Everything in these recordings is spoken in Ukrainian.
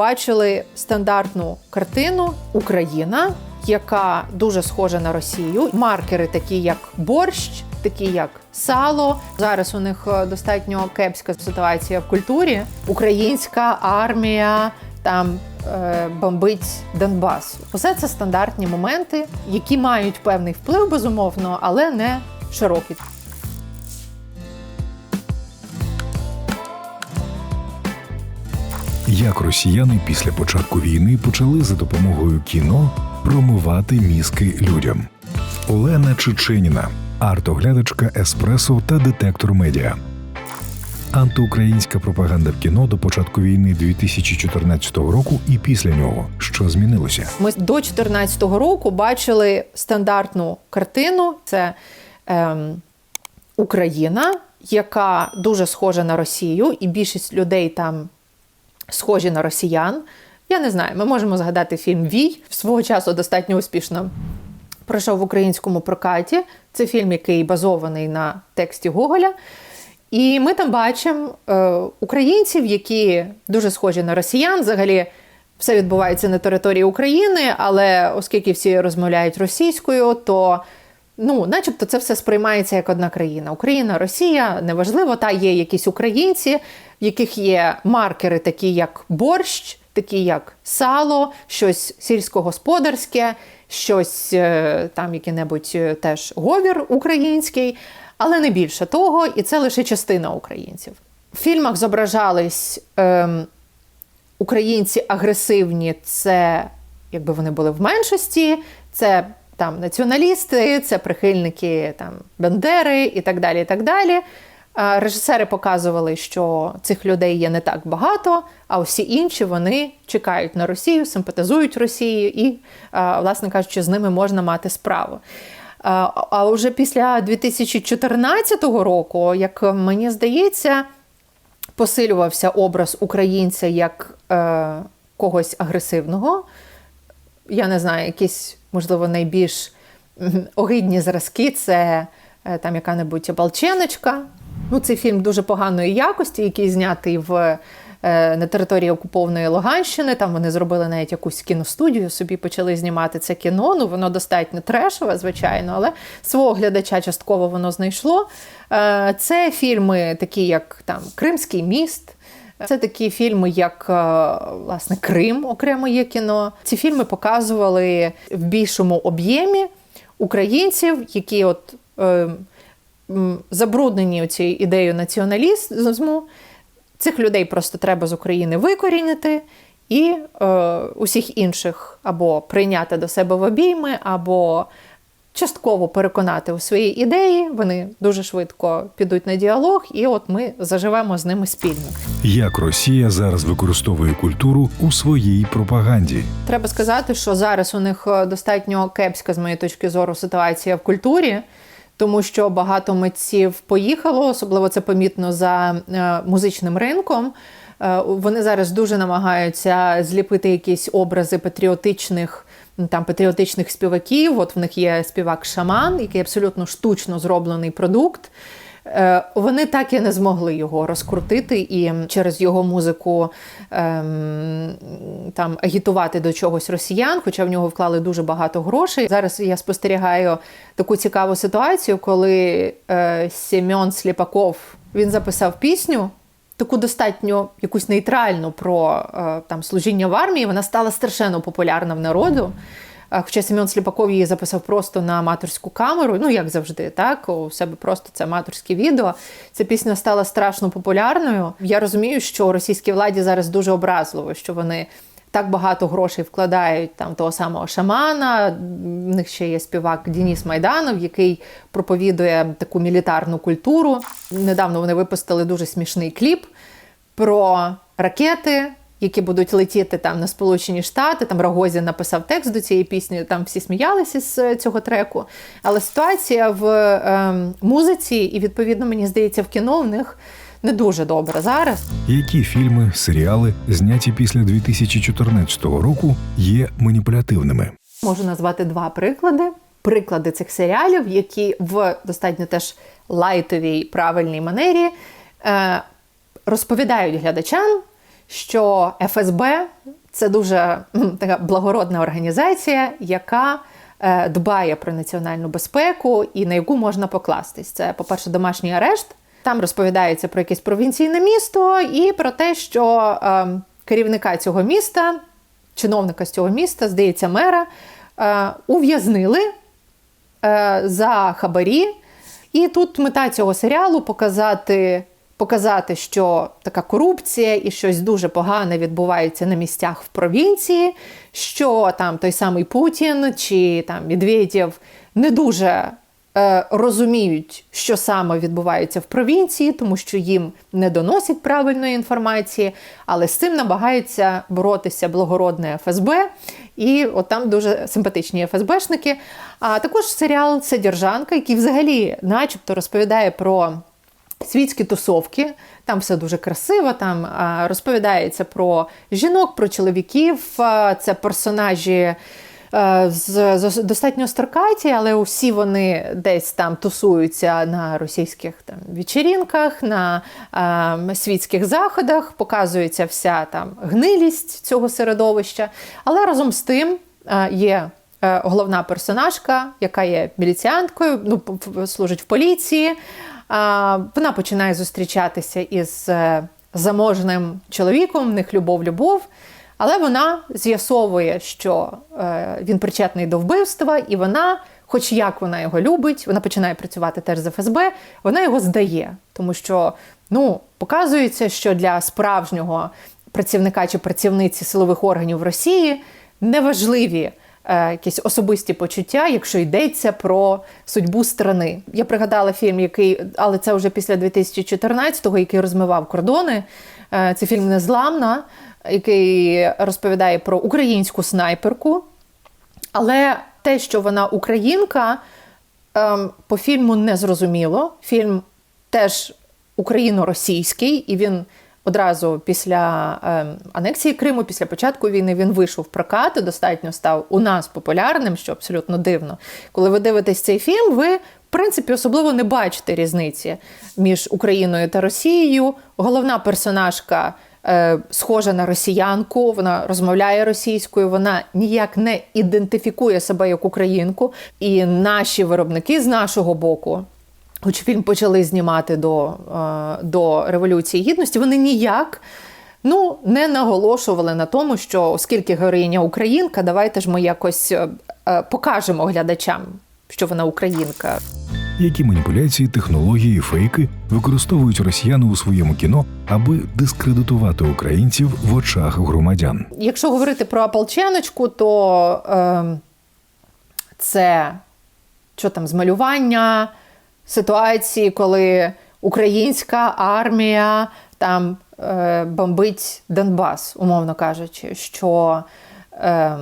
побачили стандартну картину Україна, яка дуже схожа на Росію. Маркери, такі як борщ, такі як сало. Зараз у них е, достатньо кепська ситуація в культурі. Українська армія там е, бомбить Донбас. Усе це стандартні моменти, які мають певний вплив, безумовно, але не широкий. Як росіяни після початку війни почали за допомогою кіно промивати мізки людям. Олена Чеченіна, артоглядачка Еспресо та детектор медіа. Антиукраїнська пропаганда в кіно до початку війни 2014 року і після нього. Що змінилося? Ми до 2014 року бачили стандартну картину: це ем, Україна, яка дуже схожа на Росію, і більшість людей там схожі на росіян. Я не знаю, ми можемо згадати фільм Вій свого часу достатньо успішно пройшов в українському прокаті. Це фільм, який базований на тексті Гоголя. І ми там бачимо е, українців, які дуже схожі на росіян. Взагалі, все відбувається на території України, але оскільки всі розмовляють російською, то ну, начебто, це все сприймається як одна країна. Україна, Росія, неважливо, та є якісь українці, в яких є маркери, такі як борщ, такі як сало, щось сільськогосподарське, щось е, там, який-небудь е, теж говір український, але не більше того, і це лише частина українців. В фільмах зображались ем, українці агресивні, це якби вони були в меншості, це там націоналісти, це прихильники там Бендери і так далі. і так далі. Режисери показували, що цих людей є не так багато, а усі інші вони чекають на Росію, симпатизують Росії і, власне кажучи, з ними можна мати справу. А а вже після 2014 року, як мені здається, посилювався образ українця як е, когось агресивного. Я не знаю, якісь, можливо, найбільш огидні зразки це е, там яка-небудь Балченочка. Ну, Цей фільм дуже поганої якості, який знятий в. е, На території окупованої Луганщини, там вони зробили навіть якусь кіностудію, собі почали знімати це кіно. Ну воно достатньо трешове, звичайно, але свого глядача частково воно знайшло. Е, Це фільми, такі як там Кримський міст. Це такі фільми, як е, власне Крим, окремо є кіно. Ці фільми показували в більшому об'ємі українців, які от е, забруднені цією ідеєю націоналізму. Цих людей просто треба з України викорінити і е, усіх інших або прийняти до себе в обійми, або частково переконати у своїй ідеї. Вони дуже швидко підуть на діалог, і от ми заживемо з ними спільно. Як Росія зараз використовує культуру у своїй пропаганді? Треба сказати, що зараз у них е, достатньо кепська, з моєї точки зору, ситуація в культурі, тому що багато митців поїхало, особливо це помітно за е, музичним ринком. Е, Вони зараз дуже намагаються зліпити якісь образи патріотичних. Там патріотичних співаків, от в них є співак Шаман, який абсолютно штучно зроблений продукт. Е, Вони так і не змогли його розкрутити і через його музику ем, там агітувати до чогось росіян, хоча в нього вклали дуже багато грошей. Зараз я спостерігаю таку цікаву ситуацію, коли е, Семен Сліпаков він записав пісню. Таку достатньо якусь нейтральну про е, там служіння в армії, вона стала страшенно популярна в народу. Е, Хоча Семен Сліпаков її записав просто на аматорську камеру, ну як завжди, так у себе просто це аматорське відео. Ця пісня стала страшно популярною. Я розумію, що російській владі зараз дуже образливо, що вони так багато грошей вкладають там того самого шамана. В них ще є співак Дініс Майданов, який проповідує таку мілітарну культуру. Недавно вони випустили дуже смішний кліп про ракети. Які будуть летіти там на Сполучені Штати, там Рогозін написав текст до цієї пісні, там всі сміялися з цього треку. Але ситуація в ем, музиці, і відповідно, мені здається, в кіно в них не дуже добре зараз. Які фільми, серіали, зняті після 2014 року, є маніпулятивними? Можу назвати два приклади. Приклади цих серіалів, які в достатньо теж лайтовій правильній манері е, розповідають глядачам, що ФСБ це дуже така благородна організація, яка е, дбає про національну безпеку і на яку можна покластись. Це, по-перше, домашній арешт. Там розповідається про якесь провінційне місто і про те, що е, керівника цього міста, чиновника з цього міста, здається, мера, е, ув'язнили е, за хабарі. І тут мета цього серіалу показати, показати, що така корупція і щось дуже погане відбувається на місцях в провінції, що там той самий Путін чи там Медведєв не дуже розуміють, що саме відбувається в провінції, тому що їм не доносять правильної інформації, але з цим намагається боротися благородне ФСБ. І от там дуже симпатичні ФСБшники. А також серіал Содержанка, який взагалі, начебто, розповідає про світські тусовки. Там все дуже красиво. Там розповідається про жінок, про чоловіків. Це персонажі. Е, З, достатньо строкаті, але усі вони десь там тусуються на російських там вечірінках, на е, світських заходах, показується вся там гнилість цього середовища. Але разом з тим е, є е, головна персонажка, яка є міліціанткою, ну, служить в поліції. Вона починає зустрічатися із заможним чоловіком, в них любов-любов. Але вона з'ясовує, що е, він причетний до вбивства, і вона, хоч як вона його любить, вона починає працювати теж з ФСБ, вона його здає. Тому що ну, показується, що для справжнього працівника чи працівниці силових органів в Росії неважливі якісь особисті почуття, якщо йдеться про судьбу страни. Я пригадала фільм, який, але це вже після 2014-го, який розмивав кордони. Е, Це фільм Незламна, який розповідає про українську снайперку. Але те, що вона українка, ем, по фільму не зрозуміло. Фільм теж україно-російський, і він одразу після ем, анексії Криму, після початку війни, він вийшов в прокат і достатньо став у нас популярним, що абсолютно дивно. Коли ви дивитесь цей фільм, ви. В принципі, особливо не бачите різниці між Україною та Росією. Головна персонажка е, схожа на росіянку, вона розмовляє російською, вона ніяк не ідентифікує себе як українку. І наші виробники з нашого боку, хоч фільм почали знімати до, е, до Революції Гідності, вони ніяк. Ну, не наголошували на тому, що оскільки героїня українка, давайте ж ми якось е, е, покажемо глядачам, що вона українка. Які маніпуляції, технології, і фейки використовують росіяни у своєму кіно, аби дискредитувати українців в очах громадян. Якщо говорити про ополченочку, то е, це що там, змалювання ситуації, коли українська армія там е, бомбить Донбас, умовно кажучи, що е,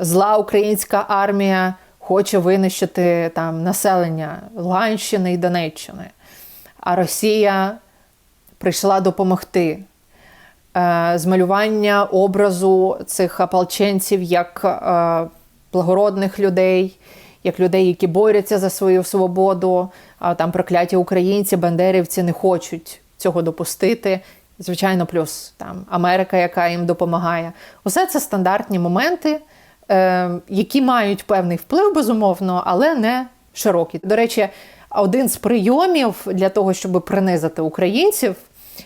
зла українська армія хоче винищити там населення Луганщини і Донеччини, а Росія прийшла допомогти е, змалювання образу цих ополченців як е, благородних людей, як людей, які борються за свою свободу. А там прокляті українці, бандерівці не хочуть цього допустити. Звичайно, плюс там Америка, яка їм допомагає. Усе це стандартні моменти, е, які мають певний вплив, безумовно, але не широкий. До речі, один з прийомів для того, щоб принизити українців,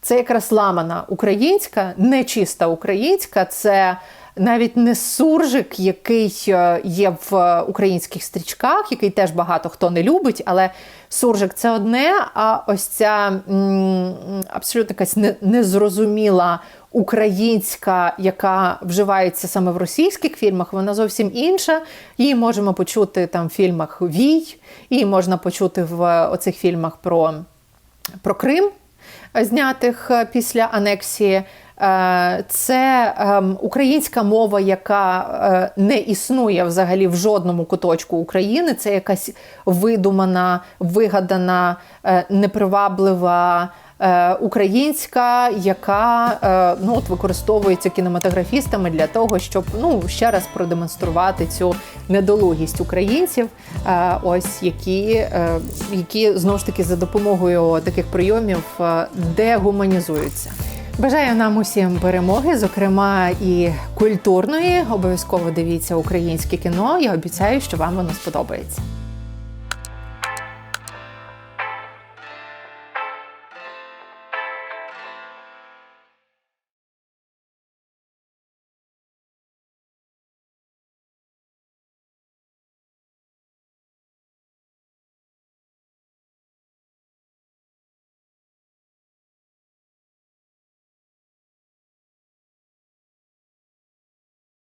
це якраз ламана українська, нечиста українська. Це навіть не суржик, який е, є в українських стрічках, який теж багато хто не любить, але суржик це одне, а ось ця абсолютно якась незрозуміла українська, яка вживається саме в російських фільмах, вона зовсім інша. Її можемо почути там в фільмах Вій, її можна почути в оцих фільмах про, про Крим знятих е, після анексії. Е, Це ем, українська мова, яка е, не існує взагалі в жодному куточку України. Це якась видумана, вигадана, е, неприваблива. Українська, яка ну от використовується кінематографістами для того, щоб ну ще раз продемонструвати цю недолугість українців, ось які, які знову ж таки за допомогою таких прийомів дегуманізуються. Бажаю нам усім перемоги, зокрема і культурної. Обов'язково дивіться українське кіно. Я обіцяю, що вам воно сподобається.